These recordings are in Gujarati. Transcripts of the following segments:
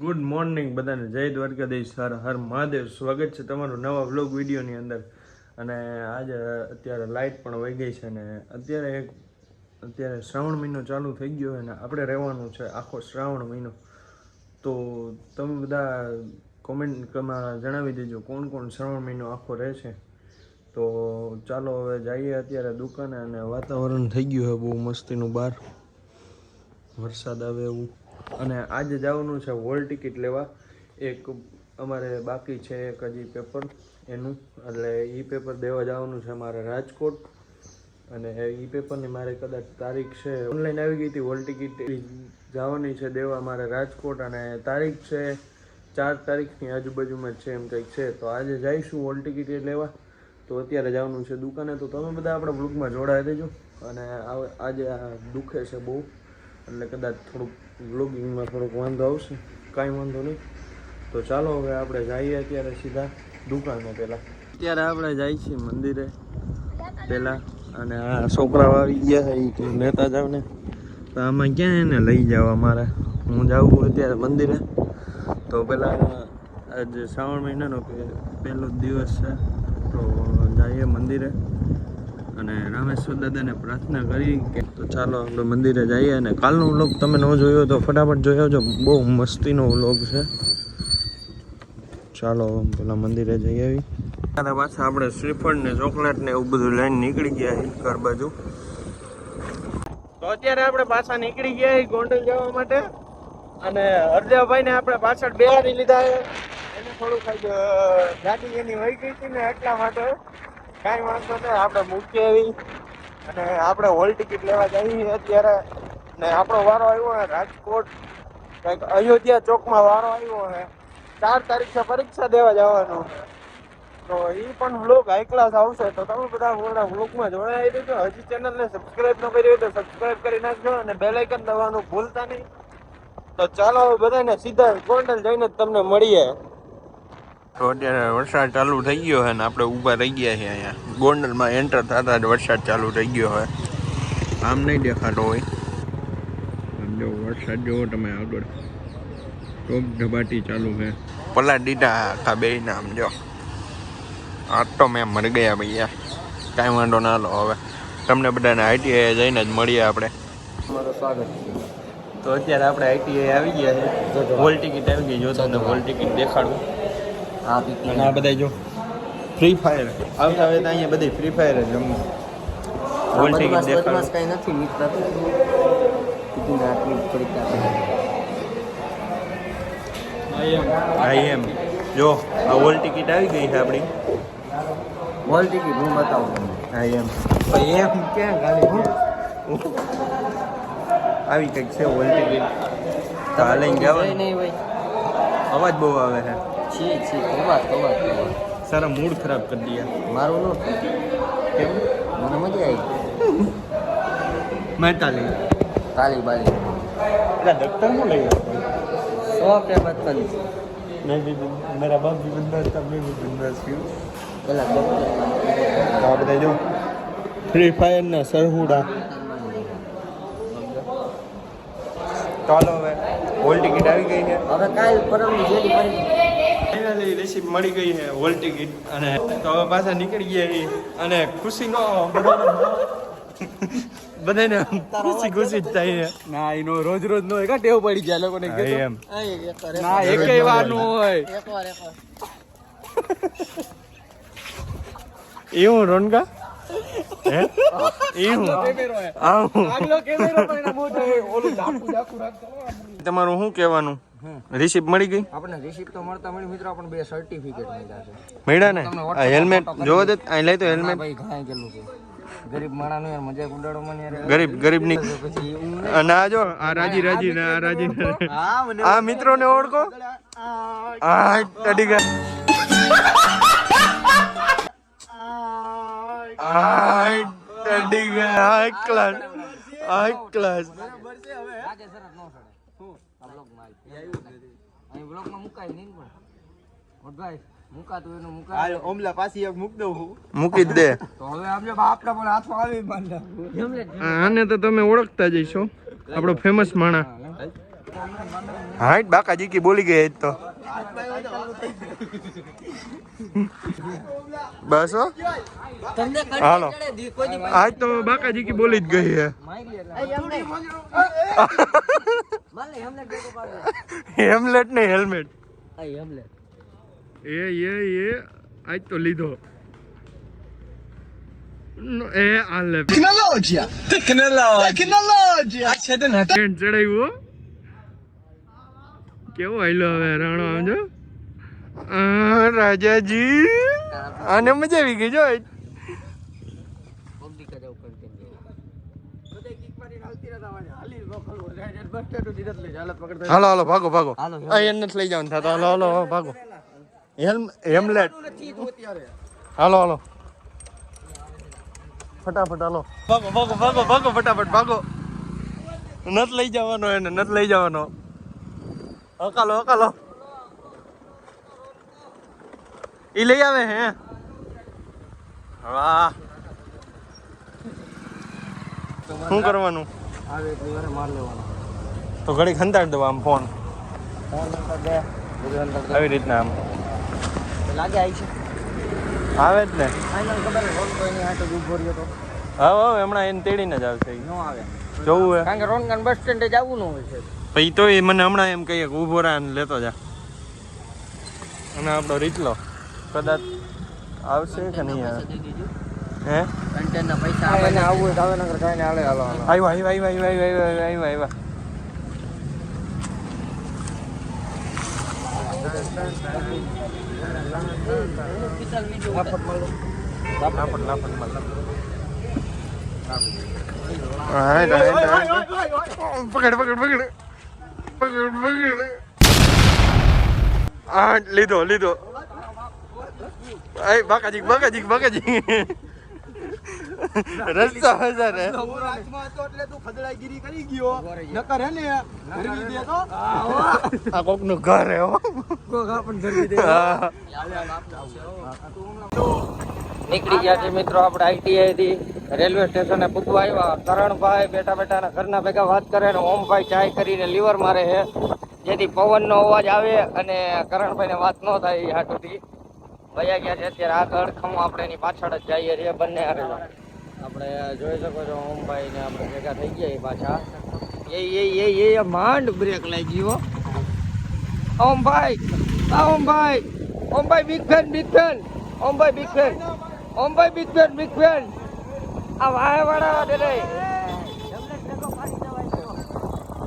ગુડ મોર્નિંગ બધાને. જય દ્વારકાધીશ, હર હર મહાદેવ. સ્વાગત છે તમારું નવા વ્લોગ વિડીયોની અંદર. અને આજે અત્યારે લાઇટ પણ વહી ગઈ છે ને અત્યારે એક, અત્યારે શ્રાવણ મહિનો ચાલુ થઈ ગયો અને આપણે રહેવાનું છે આખો શ્રાવણ મહિનો. તો તમે બધા કોમેન્ટમાં જણાવી દેજો કોણ કોણ શ્રાવણ મહિનો આખો રહે છે તો ચાલો હવે જઈએ અત્યારે દુકાને અને વાતાવરણ થઈ ગયું છે બહુ મસ્તીનું બહાર. વરસાદ આવે એવું. અને આજે જવાનું છે હોલ ટિકિટ લેવા. એક અમારે બાકી છે એક હજી પેપર એનું. એટલે એ પેપર દેવા જવાનું છે મારે રાજકોટ. અને એ પેપરની મારે કદાચ તારીખ છે. ઓનલાઈન આવી ગઈ હતી હોલ ટિકિટ જવાની છે દેવા મારે રાજકોટ. અને તારીખ છે ચાર તારીખની આજુબાજુમાં છે એમ કંઈક છે. તો આજે જઈશું હોલ ટિકિટ લેવા. તો અત્યારે જવાનું છે દુકાને. તો તમે બધા આપણા બ્લોગમાં જોડાઈ દેજો અને આજે આ દુખે છે બહુ. એટલે કદાચ થોડુંક વ્લોગિંગમાં થોડોક વાંધો આવશે. કાંઈ વાંધો નહીં. તો ચાલો હવે આપણે જઈએ અત્યારે સીધા દુકાને પહેલાં. અત્યારે આપણે જઈએ છીએ મંદિરે પહેલાં. અને આ છોકરાઓ આવી ગયા છે એ લેતા જાવ ને તો આમાં ક્યાં એને લઈ જાવ અમારે હું જાઉં અત્યારે મંદિરે. તો પહેલાં આજે શ્રાવણ મહિનાનો પહેલો દિવસ છે. તો જઈએ મંદિરે. અને રામેશ્વર દાદાને પ્રાર્થના કરી કે તો ચાલો આપણે મંદિરે જઈએ અને કાલનો વ્લોગ તમે ન જોયો તો ફટાફટ જોયો છો બહુ મસ્તીનો વ્લોગ છે. ચાલો પેલા મંદિરે જઈ આવી. ત્યારે પાછા આપણે શ્રીફળ ને ચોકલેટ ને એવું બધું લઈને નીકળી ગયા હિલકર બાજુ. તો અત્યારે આપણે પાછા નીકળી ગયા ગોંડલ જવા માટે. અને હરદેવભાઈ ને આપણે પાછળ બેહાડી લીધા એને થોડુંક ગાડી એની વહી ગઈ હતી ને એટલા માટે. કાંઈ વાંધો નહીં, આપણે મૂકીએ એવી. અને આપણે હોલ ટિકિટ લેવા જઈએ અત્યારે. ને આપણો વારો આવ્યો હે રાજકોટ. કંઈક અયોધ્યા ચોકમાં વારો આવ્યો હે. ચાર તારીખે પરીક્ષા દેવા જવાનું. તો એ પણ વ્લોગ હાઈ ક્લાસ આવશે. તો તમે બધા મારા વ્લોગમાં જોડાઈ દેજો હજી ચેનલને સબસ્ક્રાઇબ ન કરી હોય તો સબસ્ક્રાઇબ કરી નાખજો અને બેલ આઇકન દબાવવાનું ભૂલતા નહીં. તો ચાલો બધાને સીધા ગોંડલ જઈને તમને મળીએ. તો અત્યારે વરસાદ ચાલુ થઈ ગયો છે ને આપણે ઊભા રહી ગયા છીએ અહીંયા. ગોંડલમાં એન્ટર થતા જ વરસાદ ચાલુ થઈ ગયો હોય આમ નહીં દેખાતો હોય. જો વરસાદ જોવો તમે આગળ. ટોપ ધબાટી ચાલુ છે. પલા દીધા આખા બે આમ જો. આ તો મેં મરી ગયા ભૈયા. કાંઈ વાંધો ના લો હવે. તમને બધાને આઈટીઆઈ જઈને જ મળીએ આપણે. તમારું સ્વાગત છે. તો અત્યારે આપણે આઈટીઆઈ આવી ગયા છે. હોલ ટિકિટ આવી ગઈ જો તમને હોલ ટિકિટ દેખાડું. આ અને આ બધા જો ફ્રી ફાયર આવતા હવે અહીંયા બધી ફ્રી ફાયર જ રમવું. હોલ ટિકિટ દેખાડું. કઈ નથી મિત્ર. આઈ એમ જો આ વોલ ટિકિટ આવી ગઈ છે આપણી. હોલ ટિકિટ હું બતાવું તમને. આઈ એમ ભાઈ એમ ક્યાં આવી કંઈક છે હોલ ટિકિટ તો આ જવાય નહીં ભાઈ. અવાજ બહુ આવે છે. છે છી તોબા તોબા સારા મૂડ ખરાબ કરી દીયા મારું નો. કેમ? મને મજા આવી. મેં તાલી. તાલી બાલી. એટલે ડોક્ટરનું લઈ સો કે બતન મેં બી મેરા બાપ બી બંદાસ તા મેં બી બંદાસ ક્યું પેલા ડોક્ટર આ બધા જો ફ્રી ફાયર ના સરહુડા. ચાલો હવે હોલ ટિકિટ આવી ગઈ છે. હવે કાલ પરમ જેડી પડી ફાઇનલી રિસીપ્ટ મળી ગઈ છે હોલ ટિકિટ અને તો હવે પાછા નીકળી ગયા અને ખુશી નો બધાને ખુશી ખુશી જ થાય ના એનો રોજ રોજ નો હોય ટેવ પડી જાય લોકોને એમ. ના એકેય વારનું હોય. એવું રોનકા? એવું. તમારું શું કહેવાનું? રિસીપ્ટ મળી ગઈ? આપણને રિસીપ્ટ તો મળતા મળી મિત્રો પણ બે સર્ટિફિકેટ મળ્યા છે. મળ્યા ને? આ હેલ્મેટ જોવો દે. અહીં લઈ તો હેલ્મેટ ભાઈ ઘણા ગયેલું છે. ગરીબ માણસનું યાર મજાક ઉડાડો મને યાર. ગરીબ ગરીબની ના અને આ જો આ રાજી રાજી ને આ રાજી ને. હા મને આ મિત્રો ને ઓળખો. આ ટડી ગયા. આ ટડી ગયા. હાઈ ક્લાસ હાઈ ક્લાસ આજે સરત નો સડે આ અહીં બ્લોગ મુકાય નહીં પણ. મોટભાઈ મુકાતું એનું મુકાય. ઓમલા પાછી એક મૂક દઉં મૂકી જ દે. તો હવે આમ જો બાપના પણ હાથમાં આવી આને તો તમે ઓળખતા જઈશો આપણો ફેમસ માણા. હાઈટ બાકા જીકી બોલી ગઈ આજ તો. બસ હાલો. આજ તો બાકાજી કી બોલી જ ગઈ હે. હેમલેટ ને હેલ્મેટ. એ એ એ આજ તો લીધો. એ આ લે. ટેકનોલોજી ટેકનોલોજી આ છે ને ચડાવ્યો કેવો આયલો હવે રાણો આમ રાજાજી. આને મજા આવી ગઈ જો. હાલો હાલો ભાગો ભાગો. એને લઈ જવાનું થતો હાલો હાલો હાલો, ભાગો. હેમલેટ. હાલો હાલો. ફટાફટ હાલો. ભાગો ભાગો ભાગો ભાગો ફટાફટ ભાગો. નથી લઈ જવાનો એને નથી લઈ જવાનો. હકાલો હકાલો. ઈ લઈ આવે હે. વાહ. શું કરવાનું. તો ઘડી ખંતાડ દો આમ ફોન. આવી રીતના આમ. લાગે આવી છે આવે જ ને. હા હા હમણાં એને તેડીને જ આવશે નો આવે જોવું હે. કારણ કે રોનગન બસ સ્ટેન્ડે જવું ન હોય છે પછી તો એ મને હમણાં એમ કહીએ કે ઊભો રહ્યા લેતો જા. અને આપણો રીતલો. કદાચ આવશે કે નહીં આવે હે? કન્ટેનના પૈસા આવે ને આવવું તો આવે કાંઈ ને હાલે હાલો આવ્યો આવ્યો આવ્યો આવ્યો આવ્યો આવ્યો આવ્યો આવ્યો પકડ પકડ પકડ પકડ પકડ. લીધો લીધો. લીધો bak anjing, bak anjing. રસ્તા હજાર રાજમાં હતો એટલે તું ખદડાગીરી કરી ગયો. નકર હે ને ભરવી દે તો. આ કોકનું ઘર હે હો. હા. નીકળી ગયા છે મિત્રો આપણે આઈટીઆઈ થી. રેલવે સ્ટેશને પૂગવા આવ્યા. કરણભાઈ બેઠા બેઠા ઘરના ભેગા વાત કરે ને ઓમભાઈ ચાય કરીને લીવર મારે છે. જેથી પવનનો અવાજ આવે અને કરણભાઈને વાત ન થાય હાટુથી. વયા ગયા છે અત્યારે આગળ ખમો આપણે એની પાછળ જ જઈએ છીએ બંને આવેલા આપણે જોઈ શકો છો ઓમભાઈ ને આપણે ભેગા થઈ ગયા એ પાછા. એ એ એ એ એ માંડ બ્રેક લઈ ગયો ઓમભાઈ, આ Ombhai Ombhai big fan big fan Ombhai big fan Ombhai big fan big fan આ વાય વાળા દે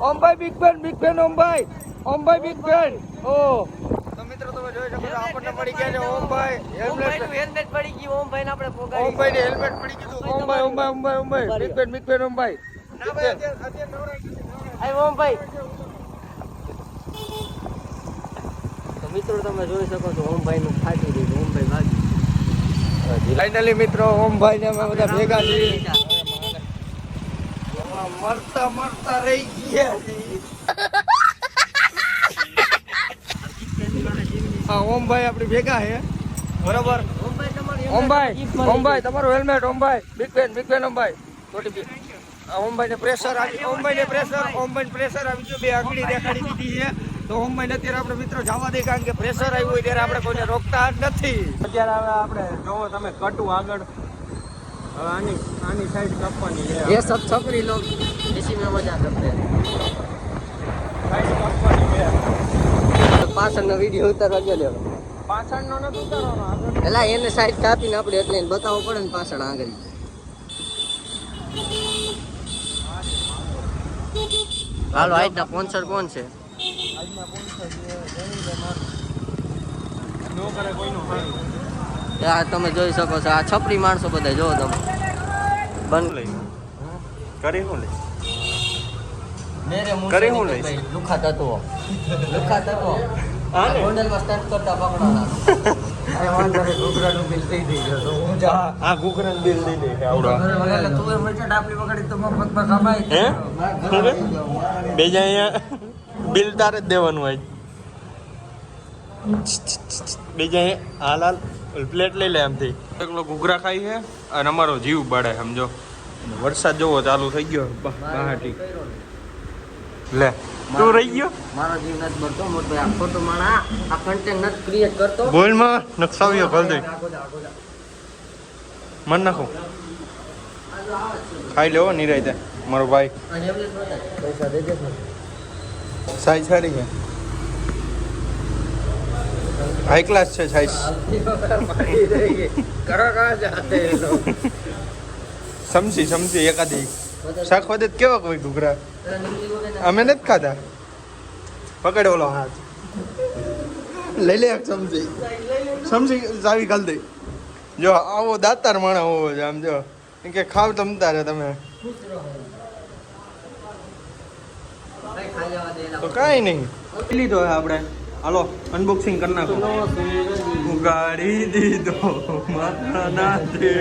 Ombhai big fan big fan Ombhai Ombhai big fan ઓ. મિત્રો તમે જોઈ શકો છો આપણને પડી ગયા છે ઓમભાઈ. હેલ્મેટ હેલ્મેટ પડી ગયું ઓમભાઈ ને આપણે પોગાડી ઓમભાઈ ને હેલ્મેટ પડી ગયું Ombhai Ombhai Ombhai Ombhai. Big fan big fan Ombhai અત્યારે નવરાઈ આય ઓમભાઈ. તો મિત્રો તમે જોઈ શકો છો ઓમભાઈ નું ફાટી દીધું ઓમભાઈ ભાગી ફાઇનલી મિત્રો ઓમભાઈ ને અમે બધા ભેગા થઈ મરતા મરતા રહી ગયા હા, ઓમભાઈ આપણે ભેગા છે. બરોબર? ઓમભાઈ ઓમભાઈ, તમારું helmet Ombhai. Big fan big fan Ombhai. ટોટી ઓમભાઈ ને પ્રેશર આવી ઓમભાઈ પ્રેશર ઓમભાઈ પ્રેશર આવી ગયું. બે આંગળી દેખાડી દીધી છે. તો ઓમભાઈ અત્યારે આપણે મિત્રો જવા દે કારણ કે પ્રેશર આવ્યું હોય ત્યારે આપણે કોઈને રોકતા નથી. અત્યારે આપણે જોવો તમે કટું આગળ. આની આની સાઈડ કાપવાની છે. એ સબ છોકરી મજા કરતે પાછળનો વીડિયો ઉતારવા ગયો લેવો પાછળનો નથી ઉતારવાનો એટલે એને સાઈડ કાપીને આપણે એટલે બતાવવો પડે ને પાછળ આગળ. હાલો આજના સ્પોન્સર કોણ છે? આ તમે જોઈ શકો છો આ છપરી માણસો બધા જોવો તમે. બંધ કરી હું લઈ લુખા તત્વો. લુખા તત્વો. હા ને ગોંડલમાં સ્ટેન્ડ કરતા પકડાના બે બિલ તારે જ દેવાનું હોય. બીજા હાલ હાલ પ્લેટ લઈ લે એમથી એકલો ઘૂઘરા ખાઈ છે અને અમારો જીવ બાળે સમજો. વરસાદ જોવો ચાલુ થઈ ગયો બહાટી લે. તું રહી ગયો? મારો જીવ નથી મળતો મોટો આખો તો માણા આ કન્ટેન્ટ નથી ક્રિએટ કરતો. બોલમાં નકશાવ્યો ભલ દે મન નખો. ખાઈ લેવો નિરાય મારો ભાઈ. પૈસા સાઈઝ સારી છે. હાઈ ક્લાસ છે સાઈઝ સમજી સમજી એકાદી. શાક વધે કેવા કોઈ ઘૂઘરા? અમે નથી ખાધા. પકડ ઓલો હાથ. લઈ લે સમજી. સમજી ચાવી ખાલ દઈ. જો આવો દાતાર માણા હોવો છે આમ જો. એમ કે ખાવ તમતા રે તમે. તો કાંઈ નહીં. લીધો આપણે. હાલો અનબોક્સિંગ કરી નાખો. ઉગાડી દીધો માતાના દે.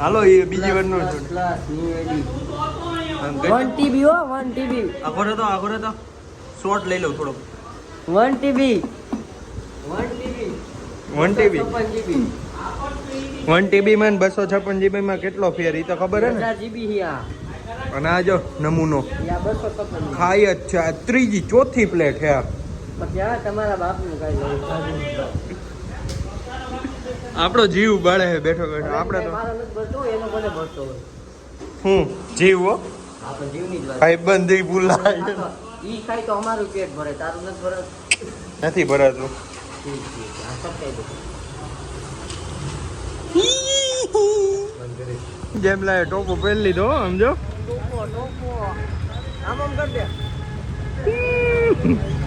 હાલો એ બીજી વાર નો વન ટીબી હો વન ટીબી આગળ તો આગળ તો. શોર્ટ લઈ લઉં થોડોક. One TB one TB one TB GB one TB માં બસો છપ્પન જીબી માં કેટલો ફેર એ તો ખબર હે ને? જીબી અને આ જો નમૂનો. યા બસો છપ્પન ખાઈ જ છે ત્રીજી ચોથી પ્લેટ હે પછી આ તમારા બાપનું કઈ આપણો જીવ બળે છે બેઠો બેઠો. આપણે તો હું? જીવ હો? ભાઈ બંધી ભૂલાય ઈ ખાય તો અમારું પેટ ભરે તારું નથી ભરાતું. નથી ભરાતું. જેમ લાય ટોપો પહેરી લીધો સમજો? ટોપો ટોપો. આમ આમ કર દે.